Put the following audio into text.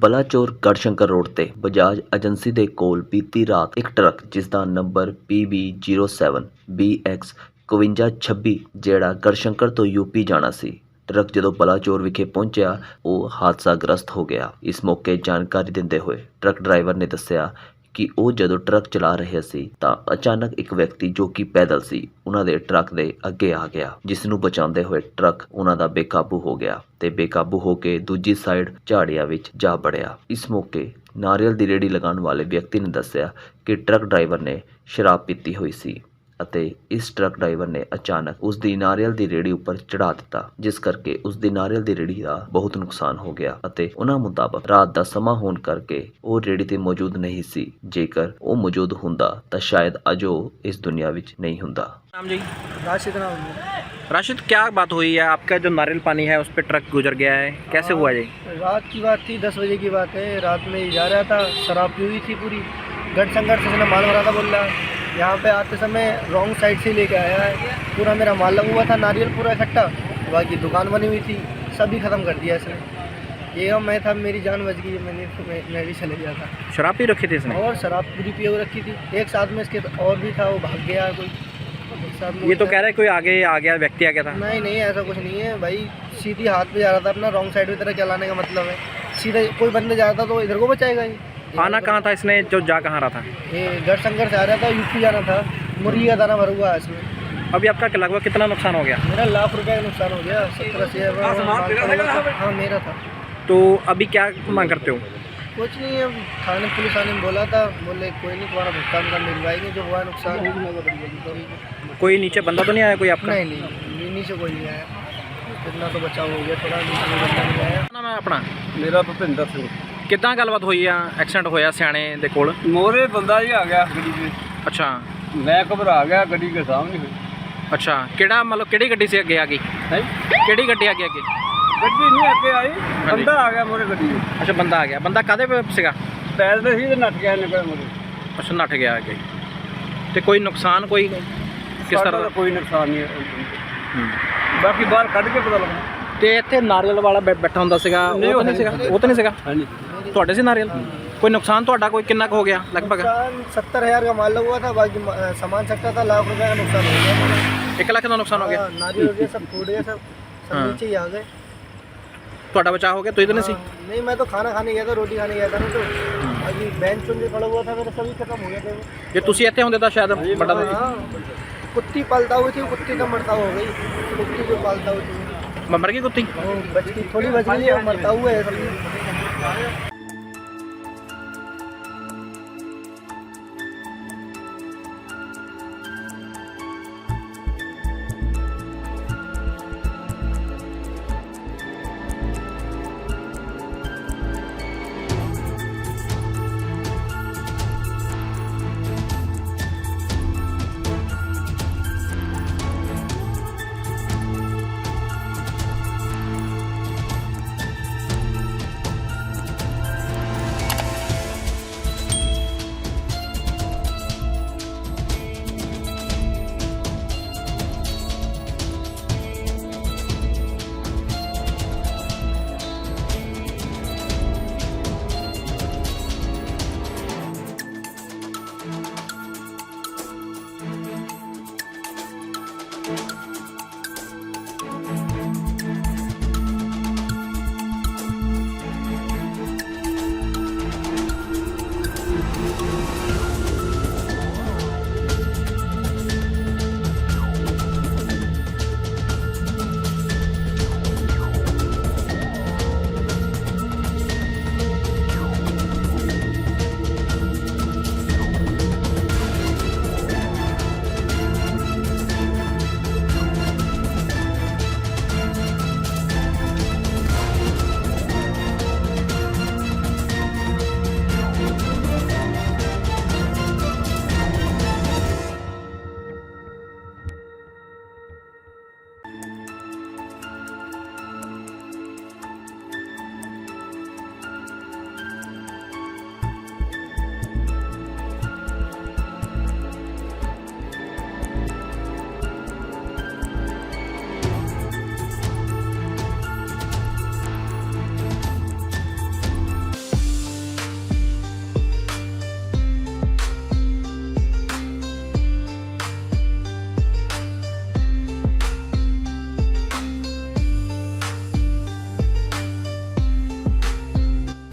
Balachaur Garhshankar road ਤੇ Bajaj agency ਦੇ ਕੋਲ ਬੀਤੀ ਰਾਤ ਇੱਕ ਟਰੱਕ, ਜਿਸ ਦਾ ਨੰਬਰ PB07 BX 5126 ਜਿਹੜਾ ਗੜਸ਼ੰਕਰ ਤੋਂ ਯੂਪੀ ਜਾਣਾ ਸੀ। ਟਰੱਕ ਜਦੋਂ ਬਲਾਚੌਰ ਵਿਖੇ ਪਹੁੰਚਿਆ, ਉਹ ਹਾਦਸਾ ਗ੍ਰਸਤ ਹੋ ਗਿਆ। ਇਸ ਮੌਕੇ ਜਾਣਕਾਰੀ ਦਿੰਦੇ ਹੋਏ ਟਰੱਕ ਡਰਾਈਵਰ ਨੇ ਦੱਸਿਆ ਕਿ ਉਹ ਜਦੋਂ ਟਰੱਕ ਚਲਾ ਰਹੇ ਸੀ ਤਾਂ ਅਚਾਨਕ ਇੱਕ ਵਿਅਕਤੀ ਜੋ ਕਿ ਪੈਦਲ ਸੀ, ਉਹਨਾਂ ਦੇ ਟਰੱਕ ਦੇ ਅੱਗੇ ਆ ਗਿਆ ਜਿਸ ਨੂੰ ਬਚਾਉਂਦੇ ਹੋਏ ਟਰੱਕ ਉਹਨਾਂ ਦਾ ਬੇਕਾਬੂ ਹੋ ਗਿਆ ਤੇ ਬੇਕਾਬੂ ਹੋ ਕੇ ਦੂਜੀ ਸਾਈਡ ਝਾੜੀਆਂ ਵਿੱਚ ਜਾ ਵੜਿਆ। ਇਸ ਮੌਕੇ ਨਾਰੀਅਲ ਦੀ ਰੇੜੀ ਲਗਾਉਣ ਵਾਲੇ ਵਿਅਕਤੀ ਨੇ ਦੱਸਿਆ ਕਿ ਟਰੱਕ ਡਰਾਈਵਰ ਨੇ ਸ਼ਰਾਬ ਪੀਤੀ ਹੋਈ ਸੀ। ਅਤੇ ਇਸ ਟਰੱਕ ਡਰਾਈਵਰ ਨੇ ਅਚਾਨਕ ਉਸ ਦੀ ਨਾਰੀਅਲ ਦੀ ਰੇੜੀ ਉੱਪਰ ਚੜਾ ਦਿੱਤਾ ਜਿਸ ਕਰਕੇ ਉਸ ਦੀ ਨਾਰੀਅਲ ਦੀ ਰੇੜੀ ਦਾ ਬਹੁਤ ਨੁਕਸਾਨ ਹੋ ਗਿਆ ਅਤੇ ਉਹਨਾਂ ਮੁਤਾਬਕ ਰਾਤ ਦਾ ਸਮਾਂ ਹੋਣ ਕਰਕੇ ਉਹ ਰੇੜੀ ਤੇ ਮੌਜੂਦ ਨਹੀਂ ਸੀ ਜੇਕਰ ਉਹ ਮੌਜੂਦ ਹੁੰਦਾ ਤਾਂ ਸ਼ਾਇਦ ਅੱਜ ਉਹ ਇਸ ਦੁਨੀਆ ਵਿੱਚ ਨਹੀਂ ਹੁੰਦਾ नाम जी राशिद नाम है राशिद क्या बात हुई है आपका जो नारियल पानी है उस पर ट्रक गुजर गया है कैसे हुआ जी रात की बात थी दस बजे की बात है रात में ही जा रहा था शराब पी हुई थी पूरी गढ़ संघर्ष से उसने माल भरा था बोल रहा यहाँ पे आते समय रॉन्ग साइड से लेके आया है। पूरा मेरा माल लगा हुआ था नारियल पूरा इकट्ठा। बाकी दुकान बनी हुई थी सभी ख़त्म कर दिया इसने। ये हम मैं था मेरी जान बच गई मैंने मैं, मैं भी चले गया था। शराब पी रखी थी इसने? और शराब पूरी पी रखी थी। एक साथ में इसके और भी था वो भाग गया कोई। में ये तो कह रहा है कोई आगे आ गया व्यक्ति आ गया था। नहीं नहीं ऐसा कुछ नहीं है। भाई सीधी हाथ पे जा रहा था अपना रॉन्ग साइड की तरह चलाने का मतलब है। सीधा कोई बंदे जा रहा था तो इधर को बचाएगा ही आना कहाँ था इसने? जो जा कहाँ रहा था? गढ़शंकर से आ रहा था यूपी जाना था मुर्गी का दाना भर हुआ है इसमें। अभी आपका लगभग कितना नुकसान हो गया? मेरा लाख रुपए का नुकसान हो गया सत्रह से हाँ मेरा था तो अभी क्या मांग करते हो? कुछ नहीं अब थाने पुलिस आने में बोला था बोले कोई नहीं तुम्हारा भुगतान कर मिलवाएँगे जो हुआ नुकसान। कोई नीचे बंदा तो नहीं आया कोई आपका? नहीं नहीं नीचे कोई नहीं आया। इतना तो बचाव हो गया थोड़ा नीचे बंदा नहीं आया। अपना मेरा भुपिंदर सिंह। ਕਿੱਦਾਂ ਗੱਲਬਾਤ ਹੋਈ ਆ? ਐਕਸੀਡੈਂਟ ਹੋਇਆ ਸਿਆਣੇ ਦੇ ਕੋਲ? ਮੋਰੇ ਬੰਦਾ ਹੀ ਆ ਗਿਆ ਗੱਡੀ 'ਚ ਅੱਛਾ। ਮੈਂ ਘਬਰਾ ਗਿਆ ਗੱਡੀ ਕੇ ਸਾਹਮਣੇ ਹੋਈ। ਅੱਛਾ ਕਿਹੜਾ ਮਤਲਬ ਕਿਹੜੀ ਗੱਡੀ ਸੀ ਅੱਗੇ ਆ ਗਈ? ਹੈ? ਕਿਹੜੀ ਗੱਡੀ ਅੱਗੇ ਅੱਗੇ? ਗੱਡੀ ਨਹੀਂ ਅੱਗੇ ਆਈ ਬੰਦਾ ਆ ਗਿਆ ਮੋਰੇ ਗੱਡੀ ਅੱਛਾ ਬੰਦਾ ਆ ਗਿਆ। ਬੰਦਾ ਕਾਦੇ ਸੀਗਾ? ਪੈਰ ਦੇ ਸੀ ਤੇ ਨੱਠ ਗਿਆ ਨਿਕਲ ਮੋਰੇ। ਅੱਛਾ ਨੱਠ ਗਿਆ ਅੱਗੇ। ਤੇ ਕੋਈ ਨੁਕਸਾਨ ਕੋਈ ਕਿਸ ਸਾਡਾ ਤਰ੍ਹਾਂ ਤਾਂ ਦਾ? ਕੋਈ ਨੁਕਸਾਨ ਨਹੀਂ ਹੈ। ਹੂੰ। ਬਾਕੀ ਬਾਹਰ ਕੱਢ ਕੇ ਪਤਾ ਲੱਗਣਾ ਤੇ ਇੱਥੇ ਨਾਰੀਅਲ ਵਾਲਾ ਬੈ- ਬੈਠਾ ਹੁੰਦਾ ਸੀਗਾ ਉਹ ਨਹੀਂ, ਤਾਂ ਉਹ ਨਹੀਂ ਸੀਗਾ। ਉਹ ਤਾਂ ਨਹੀਂ ਸੀਗਾ? ਹਾਂਜੀ। ਤੁਹਾਡੇ से नारियल कोई नुकसान ਤੁਹਾਡਾ ਕੋਈ किन्ना ਕੁ ਹੋ ਗਿਆ लगभग सत्तर हजार का माल हुआ था बाकी म- सामान सकता था लाख रुपए का नुकसान हो गया 1 ਲੱਖ ਦਾ ਨੁਕਸਾਨ ਹੋ ਗਿਆ हाँ, नारियल हो गया सब टूट गया सब सब हाँ। नीचे ही आ गए ਤੁਹਾਡਾ ਬਚਾਅ ਹੋ ਗਿਆ ਤੁਸੀਂ ਤਾਂ ਨਹੀਂ ਸੀ हाँ, नहीं मैं तो खाना खाने गया था रोटी खाने गया था ना तो अभी बैंक चुन में पड़ा हुआ था मेरा सभी खत्म हो गया था वो। ਜੇ ਤੁਸੀਂ ਇੱਥੇ ਹੁੰਦੇ ਤਾਂ ਸ਼ਾਇਦ ਵੱਡਾ हाँ, कुत्ती पालता हुई थी कुत्ती का मरता हो गई कुत्ती जो पालता हुई थी ਮ- ਮਰ ਗਈ ਕੁੱਤੀ वो बच्ची थोड़ी बच गई है मरता हुआ है सब